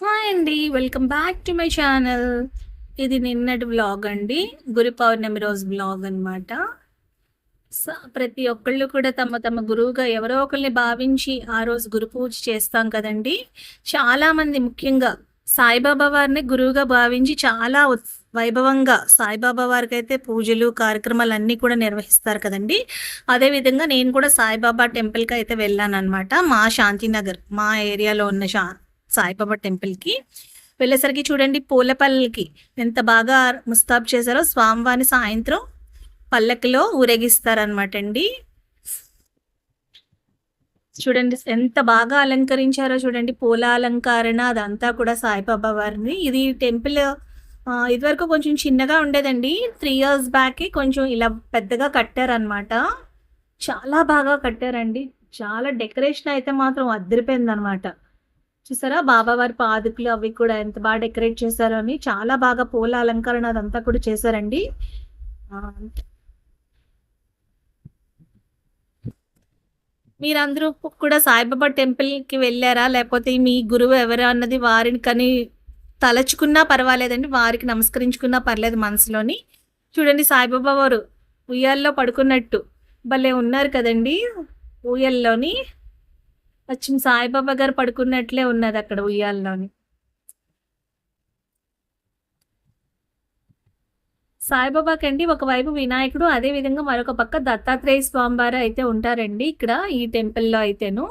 Hi అండి welcome back to my channel ఇది నిన్నటి వ్లాగ్ అండి గురు పౌర్ణమి రోజు వ్లాగ్ అనమాట ప్రతి ఒక్కళ్ళు కూడా తమ తమ గురువుగా ఎవరో ఒకరిని భావించి ఆ రోజు గురు పూజ చేస్తాం కదండి. చాలామంది ముఖ్యంగా సాయిబాబా వారిని గురువుగా భావించి చాలా వైభవంగా సాయిబాబా వారికి అయితే పూజలు కార్యక్రమాలు అన్నీ కూడా నిర్వహిస్తారు కదండి. అదేవిధంగా నేను కూడా సాయిబాబా టెంపుల్కి అయితే వెళ్ళాను అనమాట మా శాంతినగర్ మా ఏరియాలో ఉన్న శా సాయిబాబా టెంపుల్కి. వెళ్ళేసరికి చూడండి పూలపల్లకి ఎంత బాగా ముస్తాబ్ చేశారో స్వామివారిని సాయంత్రం పల్లకిలో ఊరేగిస్తారనమాట అండి చూడండి ఎంత బాగా అలంకరించారో చూడండి పూల అలంకరణ అదంతా కూడా సాయిబాబా వారిని. ఇది టెంపుల్ ఇదివరకు కొంచెం చిన్నగా ఉండేదండి. త్రీ ఇయర్స్ బ్యాక్ కొంచెం ఇలా పెద్దగా కట్టారనమాట చాలా బాగా కట్టారండి. చాలా డెకరేషన్ అయితే మాత్రం అదిరిపోయింది అనమాట చూసారా? బాబా వారి పాదుకులు అవి కూడా ఎంత బాగా డెకరేట్ చేశారో అని. చాలా బాగా పూల అలంకరణ అదంతా కూడా చేశారండి. మీరందరూ కూడా సాయిబాబా టెంపుల్కి వెళ్ళారా? లేకపోతే మీ గురువు ఎవరు అన్నది వారిని కానీ తలచుకున్నా పర్వాలేదండి. వారికి నమస్కరించుకున్నా పర్లేదు మనసులోని. చూడండి సాయిబాబా వారు ఉయ్యాల్లో పడుకున్నట్టు. భలే ఉన్నారు కదండి ఊయల్లోని అచ్చం సాయిబాబా గారు పడుకున్నట్లే ఉన్నది అక్కడ ఉయ్యాలలోని. సాయిబాబాకండి ఒకవైపు వినాయకుడు అదే విధంగా మరొక పక్క దత్తాత్రేయ స్వామివారు అయితే ఉంటారండి ఇక్కడ ఈ టెంపుల్లో అయితేను.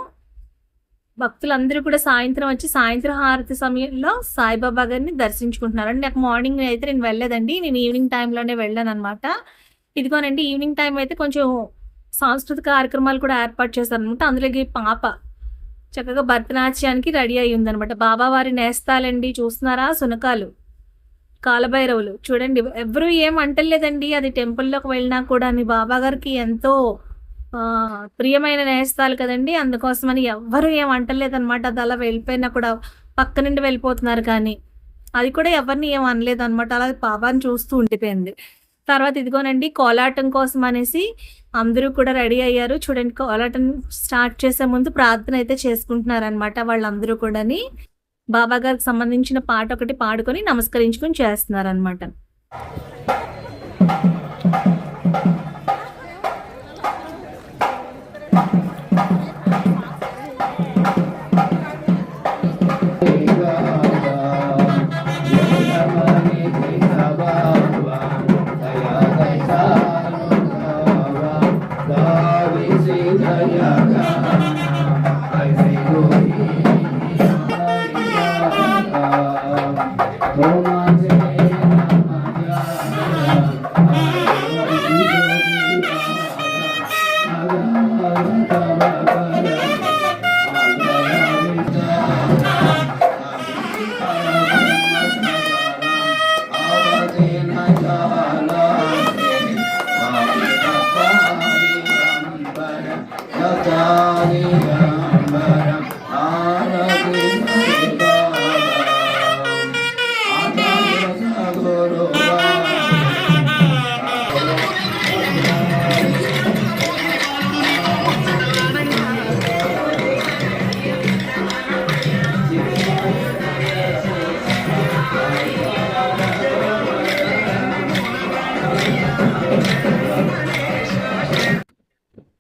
భక్తులందరూ కూడా సాయంత్రం వచ్చి సాయంత్రం హారతి సమయంలో సాయిబాబా గారిని దర్శించుకుంటున్నారండి. నాకు మార్నింగ్ అయితే నేను వెళ్ళలేదండి నేను ఈవినింగ్ టైంలోనే వెళ్ళాను అనమాట ఇదిగోనండి ఈవినింగ్ టైం అయితే కొంచెం సాంస్కృతిక కార్యక్రమాలు కూడా ఏర్పాటు చేశారనమాట అందులోకి పాప చక్కగా భరతనాట్యానికి రెడీ అయి ఉందనమాట బాబావారి నేస్తాలండి చూస్తున్నారా? సునకాలు కాలభైరవులు. చూడండి ఎవరు ఏం అంటలేదండి. అది టెంపుల్లోకి వెళ్ళినా కూడా మీ బాబాగారికి ఎంతో ప్రియమైన నేస్తాలు కదండి. అందుకోసమని ఎవ్వరు ఏం అంటలేదన్నమాట అది అలా వెళ్ళిపోయినా కూడా పక్క నుండి వెళ్ళిపోతున్నారు కానీ అది కూడా ఎవరిని ఏం అనలేదు అనమాట అలా బాబాని చూస్తూ ఉండిపోయింది. తర్వాత ఇదిగోనండి కోలాటం కోసం అనేసి అందరూ కూడా రెడీ అయ్యారు. చూడండి కోలాటం స్టార్ట్ చేసే ముందు ప్రార్థన అయితే చేసుకుంటున్నారు అనమాట వాళ్ళందరూ కూడాని. బాబా గారికి సంబంధించిన పాట ఒకటి పాడుకొని నమస్కరించుకొని చేస్తున్నారు అనమాట Hare Rama,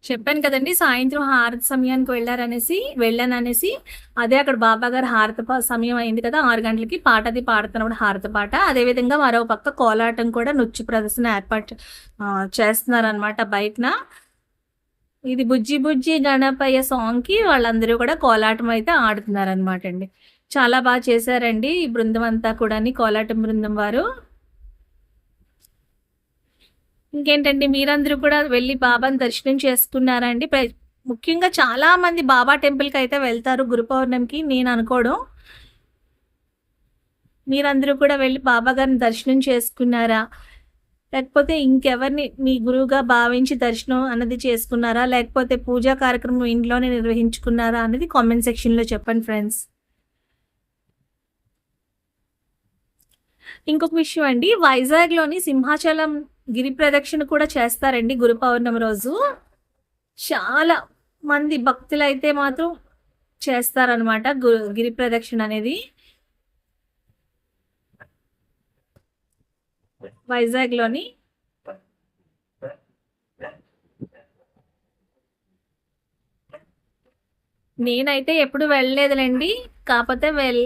చెప్పాను కదండి సాయంత్రం హారతి సమయానికి వెళ్ళారనేసి వెళ్ళాననేసి అదే అక్కడ బాబా గారు హారతి పా- సమయం అయింది కదా ఆరు గంటలకి పాట అది పాడుతున్నప్పుడు హారతి పాట. అదేవిధంగా మరో పక్క కోలాటం కూడా నృత్య ప్రదర్శన ఏర్పాటు చేస్తున్నారనమాట బయటన. ఇది బుజ్జి బుజ్జి గణపయ్య సాంగ్కి వాళ్ళందరూ కూడా కోలాటం అయితే ఆడుతున్నారనమాట అండి. చాలా బాగా చేశారండి ఈ బృందం అంతా కూడా కోలాటం బృందం వారు. ఇంకేంటండి మీరందరూ కూడా వెళ్ళి బాబాని దర్శనం చేసుకున్నారా అండి ప్ర- ముఖ్యంగా చాలా మంది బాబా టెంపుల్కి అయితే వెళ్తారు గురు పౌర్ణమికి నేను అనుకోవడం. మీరందరూ కూడా వెళ్ళి బాబా గారిని దర్శనం చేసుకున్నారా? లేకపోతే ఇంకెవరిని మీ గురువుగా భావించి దర్శనం అన్నది చేసుకున్నారా? లేకపోతే పూజా కార్యక్రమం ఇంట్లోనే నిర్వహించుకున్నారా అనేది కామెంట్ సెక్షన్లో చెప్పండి ఫ్రెండ్స్. ఇంకొక విషయం అండి వైజాగ్లోని సింహాచలం గిరి ప్రదక్షిణ కూడా చేస్తారండి గురు పౌర్ణమి రోజు. చాలా మంది భక్తులు అయితే మాత్రం చేస్తారనమాట గిరి ప్రదక్షిణ అనేది. వైజాగ్లోని. నేనైతే ఎప్పుడు వెళ్ళలేదులేండి. కాకపోతే వెల్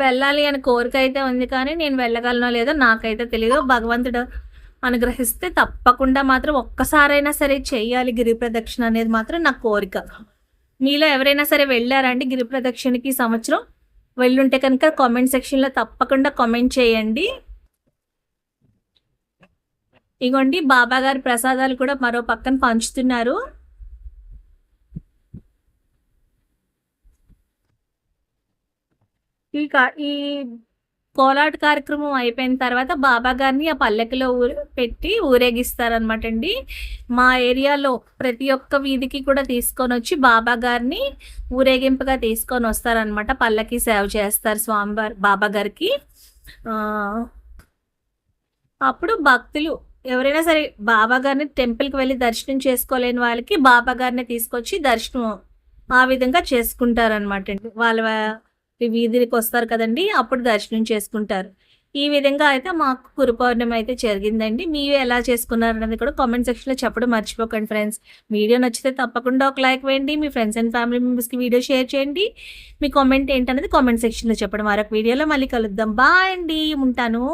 వెళ్ళాలి అని కోరిక అయితే ఉంది కానీ నేను వెళ్ళగలనో లేదో నాకైతే తెలియదు భగవంతుడు అనుగ్రహిస్తే తప్పకుండా మాత్రం ఒక్కసారైనా సరే చేయాలి గిరి ప్రదక్షిణ అనేది మాత్రం నా కోరిక. మీలో ఎవరైనా సరే వెళ్ళారండి గిరి ప్రదక్షిణకి సంవత్సరం? వెళ్ళుంటే కనుక కామెంట్ సెక్షన్లో తప్పకుండా కామెంట్ చేయండి. ఇగోండి బాబా గారి ప్రసాదాలు కూడా మరో పక్కన పంచుతున్నారు. ఈ ఈ కోలాట కార్యక్రమం అయిపోయిన తర్వాత బాబా గారిని ఆ పల్లెకిలో ఊరు పెట్టి ఊరేగిస్తారనమాట అండి. మా ఏరియాలో ప్రతి ఒక్క వీధికి కూడా తీసుకొని వచ్చి బాబా గారిని ఊరేగింపుగా తీసుకొని వస్తారనమాట పల్లకి సేవ చేస్తారు స్వామివారి బాబా గారికి. అప్పుడు భక్తులు ఎవరైనా సరే బాబా గారిని టెంపుల్కి వెళ్ళి దర్శనం చేసుకోలేని వాళ్ళకి బాబా గారిని తీసుకొచ్చి దర్శనం ఆ విధంగా చేసుకుంటారనమాట అండి. వాళ్ళ వీధికి వస్తారు కదండి అప్పుడు దర్శనం చేసుకుంటారు. ఈ విధంగా అయితే మాకు గురు పౌర్ణమి అయితే జరిగిందండి. మీరు ఎలా చేసుకున్నారు అన్నది కూడా కామెంట్ సెక్షన్లో చెప్పడం మర్చిపోకండి ఫ్రెండ్స్ వీడియో నచ్చితే తప్పకుండా ఒక లైక్ వేయండి మీ ఫ్రెండ్స్ అండ్ ఫ్యామిలీ మెంబర్స్కి వీడియో షేర్ చేయండి. మీ కామెంట్ ఏంటనేది కామెంట్ సెక్షన్లో చెప్పడం. మరొక వీడియోలో మళ్ళీ కలుద్దాం. బాయ్ అండి. ఉంటాను.